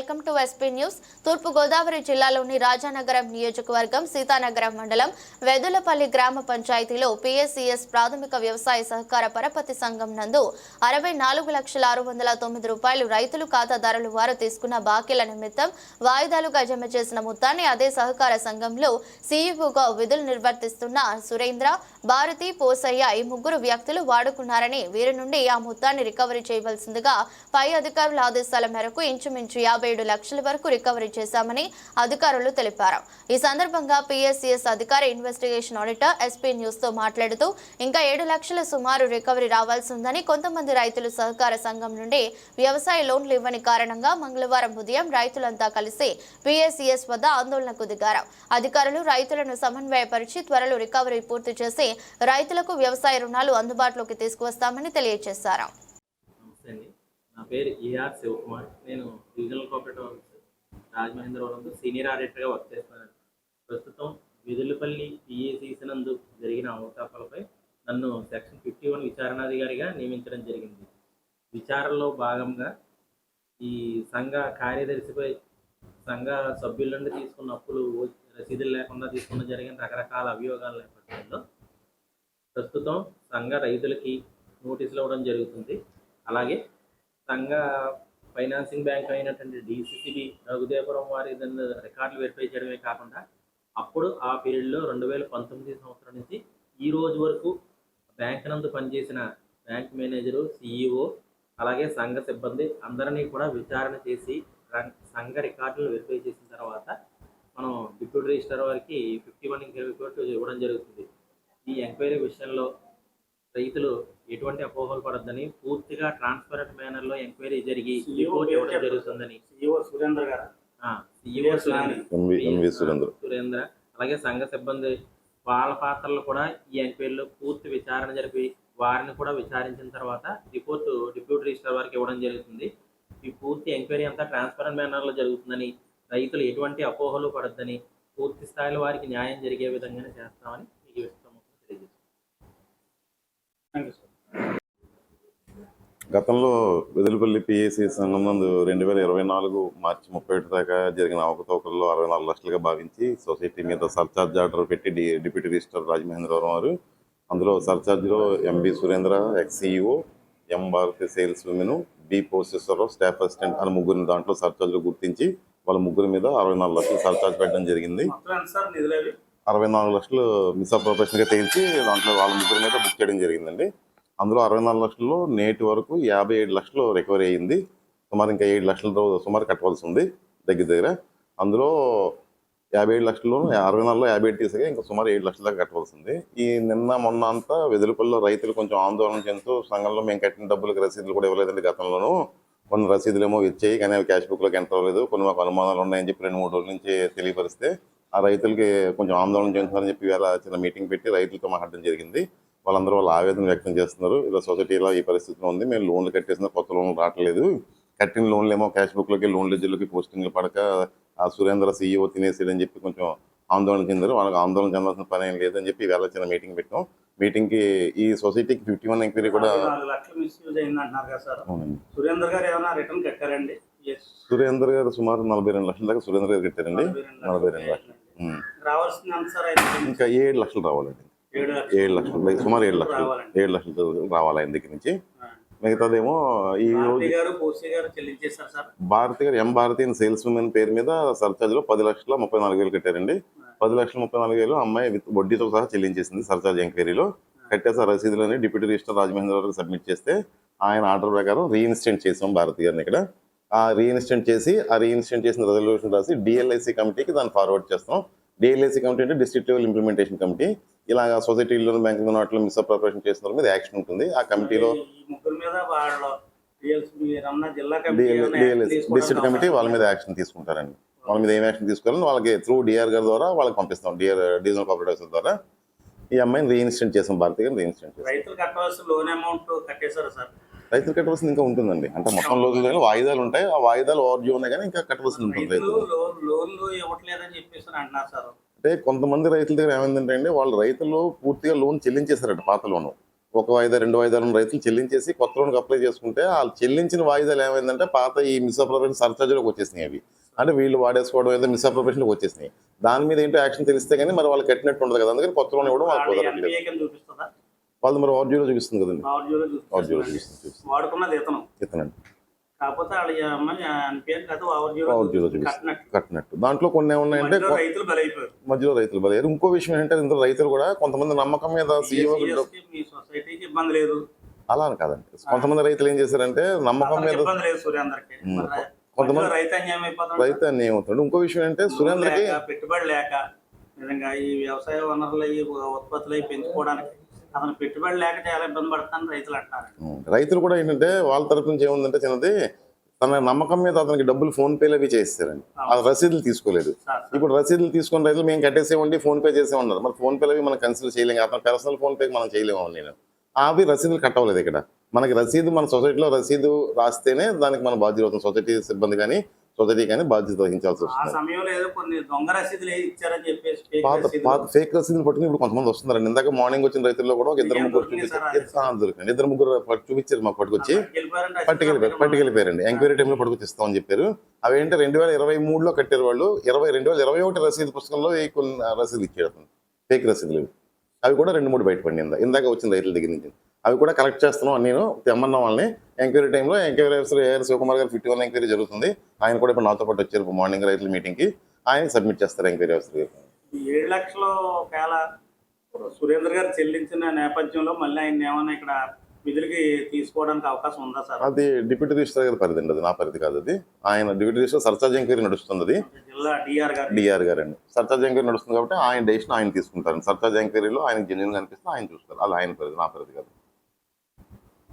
Welcome to SP news తూర్పు గోదావరి జిల్లాలోని రాజానగరం నియోజకవర్గం సీతానగరం మండలం వెదులపల్లి గ్రామ పంచాయతీలో పిఎస్సిఎస్ ప్రాథమిక వ్యవసాయ సహకార పరపతి సంఘం నందు అరవై నాలుగు లక్షల ఆరు వందల తొమ్మిది రూపాయలు రైతులు ఖాతాదారులు వారు తీసుకున్న బాకీల నిమిత్తం వాయిదాలుగా జమ చేసిన మొత్తాన్ని అదే సహకార సంఘంలో సీఈఓగా విధులు నిర్వర్తిస్తున్న సురేంద్ర భారతి పోసయ్య ఈ ముగ్గురు వ్యక్తులు వాడుకున్నారని వీరి నుండి ఆ మొత్తాన్ని రికవరీ చేయవలసిందిగా పై అధికారుల ఆదేశాల మేరకు ఇంచుమించు యాభై ఏడు లక్షల వరకు రికవరీ చేశామని అధికారులు తెలిపారు. ఈ సందర్భంగా పిఎస్సిఎస్ అధికారి ఇన్వెస్టిగేషన్ ఆడిటర్ ఎస్పీ న్యూస్తో మాట్లాడుతూ ఇంకా ఏడు లక్షల సుమారు రికవరీ రావాల్సి ఉందని కొంతమంది రైతులు సహకార సంఘం నుండి వ్యవసాయ లోన్లు ఇవ్వని కారణంగా మంగళవారం ఉదయం రైతులంతా కలిసి పిఎస్సిఎస్ వద్ద ఆందోళనకు దిగారు. అధికారులు రైతులను సమన్వయపరిచి త్వరలో రికవరీ పూర్తి చేసి రైతులకు వ్యవసాయ రుణాలు అందుబాటులోకి తీసుకువస్తామని తెలియజేశారు. నా పేరు ఈఆర్ శివకుమార్. నేను రీజనల్ కోఆపరేటివ్ ఆఫీసర్ రాజమహేంద్రవరంలో సీనియర్ ఆడిటర్గా వర్క్ చేస్తున్నాను ప్రస్తుతం విధులపల్లి పిఏసీసీ నందు జరిగిన అవకాశాలపై నన్ను సెక్షన్ ఫిఫ్టీ వన్ విచారణాధికారిగా నియమించడం జరిగింది. విచారణలో భాగంగా ఈ సంఘ కార్యదర్శిపై సంఘ సభ్యుల నుండి తీసుకున్న అప్పులు రసీదులు లేకుండా తీసుకున్న జరిగిన రకరకాల అభియోగాల నేపథ్యంలో ప్రస్తుతం సంఘ రైతులకి నోటీసులు ఇవ్వడం జరుగుతుంది. అలాగే సంఘ ఫైనాన్సింగ్ బ్యాంక్ అయినటువంటి డిసిసిబి రఘుదేవపురం వారి దాన్ని రికార్డులు వెరిఫై చేయడమే కాకుండా అప్పుడు ఆ పీరియడ్లో రెండు వేల పంతొమ్మిది సంవత్సరం నుంచి ఈ రోజు వరకు బ్యాంక్ నందు పనిచేసిన బ్యాంక్ మేనేజరు సీఈఓ అలాగే సంఘ సిబ్బంది అందరినీ కూడా విచారణ చేసి రం- సంఘ రికార్డులు వెరిఫై చేసిన తర్వాత మనం డిప్యూటీ రిజిస్టర్ వారికి ఫిఫ్టీ వన్ రిపోర్ట్ ఇవ్వడం జరుగుతుంది. ఈ ఎంక్వైరీ విషయంలో రైతులు ఎటువంటి అపోహలు పడొద్దని పూర్తిగా ట్రాన్స్పరెంట్ మేనర్లో ఎంక్వైరీ జరిగి రిపోర్ట్ పేరు ఇవ్వడం. జరుగుతుందని. సిఇఓ సురేంద్ర గారు. CEO MV MV Surendra. Surendra. అలాగే సంఘ సిబ్బంది వాళ్ళ పాత్రలు కూడా ఈ ఎంక్వైరీలో పూర్తి విచారణ జరిపి వారిని కూడా విచారించిన తర్వాత రిపోర్టు డిప్యూటీ రిజిస్టర్ వారికి ఇవ్వడం జరుగుతుంది. ఈ పూర్తి ఎంక్వైరీ అంతా ట్రాన్స్పరెంట్ మేనర్లో జరుగుతుందని రైతులు ఎటువంటి అపోహలు పడొద్దని పూర్తి స్థాయిలో వారికి న్యాయం జరిగే విధంగానే చేస్తామని మీకు ఈ విషయం తెలియజేస్తాం థ్యాంక్ యూ సార్ గతంలో వెదులుపల్లి పిఏసి సంఘం నందు రెండు వేల ఇరవై నాలుగు మార్చి ముప్పై ఒకటి దాకా జరిగిన అవకతవకల్లో అరవై నాలుగు లక్షలుగా భావించి సొసైటీ మీద సర్చార్జ్ ఆర్డర్ పెట్టి డి డిప్యూటీ రిజిస్టర్ రాజమహేంద్రవరం వారు అందులో సర్చార్జ్లో MB Surendra ex EO M Bharathi sales women B Posteswararao staff assistant అని ముగ్గురిని దాంట్లో సర్చార్జ్లు గుర్తించి వాళ్ళ ముగ్గురి మీద అరవై నాలుగు లక్షలు సర్చార్జ్ పెట్టడం జరిగింది. అరవై నాలుగు లక్షలు మిస్అప్రోపరేషన్గా తేల్చి దాంట్లో వాళ్ళ ముగ్గురి మీద బుక్ చేయడం జరిగిందండి. అందులో అరవై నాలుగు లక్షల్లో నేటి వరకు యాభై ఏడు లక్షలు రికవరీ అయ్యింది. సుమారు ఇంకా ఏడు లక్షలతో సుమారు కట్టవలసి ఉంది దగ్గర దగ్గర. అందులో యాభై ఏడు లక్షలు అరవై నాలుగులో యాభై ఏడు తీసాక ఇంకా సుమారు ఏడు లక్షల దాకా కట్టవలసింది ఈ నిన్న మొన్న అంతా వెదులుపల్లిలో రైతులు కొంచెం ఆందోళన చెందుతూ సంఘంలో మేము కట్టిన డబ్బులకు రసీదులు కూడా ఇవ్వలేదండి గతంలోనూ. కొన్ని రసీదులు ఏమో ఇచ్చాయి కానీ అవి క్యాష్ బుక్లోకి ఎంటర్ అవ్వలేదు. కొన్ని మాకు అనుమానాలు ఉన్నాయని చెప్పి రెండు మూడు రోజుల నుంచి తెలియపరిస్తే ఆ రైతులకి కొంచెం ఆందోళన చెందుతున్నారని చెప్పి ఇవాళ చిన్న మీటింగ్ పెట్టి రైతులతో మాట్లాడడం జరిగింది. వాళ్ళందరూ వాళ్ళ ఆవేదన వ్యక్తం చేస్తున్నారు. ఇలా సొసైటీలో ఈ పరిస్థితిలో ఉంది. మేము లోన్లు కట్టేసిన కొత్త లోన్లు రావట్లేదు. కట్టిన లోన్లు ఏమో క్యాష్ బుక్లోకి లోన్ లెడ్జర్లోకి పోస్టింగ్లు పడక ఆ సురేంద్ర సీఈఓ తినేసాడని చెప్పి కొంచెం ఆందోళన చెందారు. వాళ్ళకి ఆందోళన చెందాల్సిన పని ఏం లేదని చెప్పి ఇవాళ చిన్న మీటింగ్ పెట్టాం. మీటింగ్కి ఈ సొసైటీకి ఫిఫ్టీ వన్ ఎంక్వైరీ కూడా సురేంద్ర గారు ఏమైనా రిటర్న్ కట్టారండి? ఎస్ సురేంద్ర గారు సుమారు నలభై రెండు లక్షల దాకా సురేంద్ర గారు కట్టారండి. నలభై రెండు లక్షలు. ఇంకా ఏడు లక్షలు రావాలండి. ఏడు లక్షలు. లైక్ సుమారు ఏడు లక్షలు. ఏడు లక్షలు రావాలి ఆయన దగ్గర నుంచి. మిగతాదేమో ఈ రోజు భారతి గారు ఎం భారతి అని సేల్స్ ఉమెన్ పేరు మీద సర్చార్జ్లో పది లక్షల ముప్పై నాలుగు వేలు కట్టారండి. పది లక్షల ముప్పై నాలుగు వేలు అమ్మాయి విత్ వడ్డీతో సహా చెల్లించేసింది సర్చార్జ్ ఎంక్వైరీలో. కట్టేసా రసీదులని డిప్యూటీ రిజిస్టర్ రాజమహేంద్ర గారికి సబ్మిట్ చేస్తే ఆయన ఆర్డర్ ప్రకారం రీఇన్స్టెంట్ చేసాం భారతి గారిని ఇక్కడ. ఆ రీఇన్స్టెంట్ చేసి ఆ రీఇన్స్టెంట్ చేసిన రెజల్యూషన్ రాసి డిఎల్ఐసి కమిటీకి దాన్ని ఫార్వర్డ్ చేస్తాం. డిఎల్ఐసి కమిటీ అంటే డిస్ట్రిక్ట్ లెవెల్ ఇంప్లిమెంటేషన్ కమిటీ. ఇలాగ సొసైటీలో బ్యాంకులో వాటిలో మిస్అప్రోపరేషన్ చేసిన వాళ్ళ మీద యాక్షన్ ఉంటుంది. ఆ కమిటీలో డిఎల్ఎస్ తీసుకోవడం డిస్ట్రిక్ట్ కమిటీ వాళ్ళ మీద యాక్షన్ తీసుకుంటారండి. వాళ్ళ మీద ఏం యాక్షన్ తీసుకోవాలని వాళ్ళకి త్రూ డిఆర్ గారి ద్వారా వాళ్ళకి పంపిస్తాం. డిఆర్ డివిజనల్ కోఆపరేటివ్ ద్వారా. ఈ అమ్మాయిని రీఇన్స్టెంట్ చేసాం. భారతి గారిని రీఇన్స్టెంట్ చేసాం. రైతులు కట్టవలసిన లోన్ అమౌంట్ కట్టేశారు సార్? రైతులు కట్టవలసింది ఇంకా ఉంటుందండి. అంటే మొత్తం రోజులు కానీ వాయిదాలు ఉంటాయి. ఆ వాయిదాలు ఓవర్ డ్యూ ఉన్నాయి కానీ ఇంకా కట్టవలసింది ఉంటుంది రైతులు లోన్లు అంటే కొంతమంది రైతుల దగ్గర ఏమైందంటే అండి వాళ్ళు రైతులు పూర్తిగా లోన్ చెల్లించేశారట పాత లోను. ఒక వాయిదా రెండు వాయిదాలను రైతులు చెల్లించేసి కొత్త లోన్కి అప్లై చేసుకుంటే వాళ్ళు చెల్లించిన వాయిదాలు ఏమైందంటే పాత ఈ మిస్అప్రోపరేషన్ సర్చార్జ్లోకి వచ్చేసినాయి అవి. అంటే వీళ్ళు వాడేసుకోవడం ఏదో మిస్అప్రోపరేషన్లోకి వచ్చేసినాయి. దాని మీద ఏంటో యాక్షన్ తెలిస్తే కానీ మరి వాళ్ళు కట్టినట్టు ఉండదు కదా అందుకని కొత్త లోన్ ఇవ్వడం వాళ్ళకి కుదరట్లేదు. వాళ్ళు మరి ఆర్జీలో చూపిస్తుంది కదండి. ఆర్జీలో చూపిస్తుంది. వాడుకున్నది ఇతను. ఇతనండి. కాకపోతే వాళ్ళ అమ్మాయి కాదు ఆర్జీలో చూపిస్తుంది. కట్టినట్టు. దాంట్లో కొన్ని ఏమున్నాయంటే రైతులు బలైపోయారు. మధ్యలో రైతులు బలయ్యారు ఇంకో విషయం ఏంటంటే ఇందులో రైతులు కూడా కొంతమంది నమ్మకం మీద సీఎం మీ సొసైటీకి ఇబ్బంది లేదు. అలా అని కాదండి. కొంతమంది రైతులు ఏం చేశారంటే నమ్మకం మీద కొంతమంది- రైతు అన్యాయం అయిపోతాడు రైతు అని ఏమవుతాడు ఇంకో విషయం ఏంటంటే సురేంద్రకి పెట్టుబడి లేక నిజంగా ఈ వ్యవసాయ వనరులు ఉత్పత్తులు పెంచుకోవడానికి అతను పెట్టుబడి లేక చాలా ఇబ్బంది రైతులు రైతులు కూడా ఏంటంటే వాళ్ళ తరపు నుంచి ఏముందంటే చిన్నది తన నమ్మకం మీద అతనికి డబ్బులు ఫోన్ పేలు అవి చేస్తారండి ఆ రసీదులు తీసుకోలేదు. ఇప్పుడు రసీదులు తీసుకున్న రైతులు మేము కట్టేసేవండి ఫోన్ పే చేసే ఉన్నారు మరి ఫోన్ పేలు అవి మనం కన్సిడర్ చేయలేము అతను పర్సనల్ ఫోన్ పే మనం చేయలేము నేను. అవి రసీదులు కట్టవలేదు ఇక్కడ. మనకి రసీదు మన సొసైటీలో రసీదు రాస్తేనే దానికి మన బాధ్యత అవుతుంది సొసైటీ సిబ్బంది కానీ సొసైటీ కానీ బాధ్యత వహించాల్సి వస్తుంది. పాత ఫేక్ రసీదులు పట్టుకుని ఇప్పుడు కొంతమంది వస్తున్నారండి. ఇందాక మార్నింగ్ వచ్చిన రైతుల్లో కూడా ఒక ఇద్దరు ముగ్గురు చూపించారు. ఇద్దరు ముగ్గురు చూపించారు మాకు పట్టుకొచ్చి. పట్టుకెళ్ళిపోయారు పట్టుకెళ్ళిపోయారండి. ఎంక్వైరీ టైంలో పట్టుకొచ్చి ఇస్తామని చెప్పారు. అవి ఏంటంటే రెండు వేల ఇరవై మూడులో కట్టారు వాళ్ళు. ఇరవై రెండు వేల ఇరవై ఒకటి రసీదు పుస్తకంలో కొన్ని రసీదులు అతను. ఫేక్ రసీదులు. అవి కూడా రెండు మూడు బయటపడింది ఇందా. ఇందాక వచ్చిన రైతుల దగ్గర నుంచి. అవి కూడా కలెక్ట్ చేస్తున్నాం నేను తెమ్మన్న వాళ్ళని. ఎంక్వైరీ టైంలో ఎంక్వైరీ ఆఫీసర్ ఏఆర్ శివకుమార్ గారు ఫిఫ్టీ వన్ ఎంక్వైరీ జరుగుతుంది. ఆయన కూడా ఇప్పుడు నాతో పాటు వచ్చారు మార్నింగ్ రైతుల మీటింగ్కి ఆయన సబ్మిట్ చేస్తారు ఎంక్వైరీ ఆఫీసర్ గారు. ఏడు లక్షలు ఒకవేళ సురేంద్ర గారు చెల్లించిన నేపథ్యంలో మళ్ళీ ఆయన ఏమైనా ఇక్కడ విధులకి తీసుకోవడానికి అవకాశం ఉందా సార్? అది డిప్యూటీ రిజిస్టర్ గారి పరిధి అండి అది నా పరిధి కాదు అది. ఆయన డిప్యూటీ రిజిస్టర్ సర్చార్జ్ ఎంక్వైరీ నడుస్తుంది అది. జిల్లా డిఆర్ గారు డిఆర్ గారు అండి సర్చార్జ్ ఎంక్వైరీ నడుస్తుంది కాబట్టి ఆయన డెసిషన్ ఆయన తీసుకుంటారు సర్చార్జ్ ఎంక్వైరీలో ఆయన జెన్యున్ అనిపిస్తే ఆయన చూస్తారు అలా ఆయన పరిధి నా పరిధి కాదు.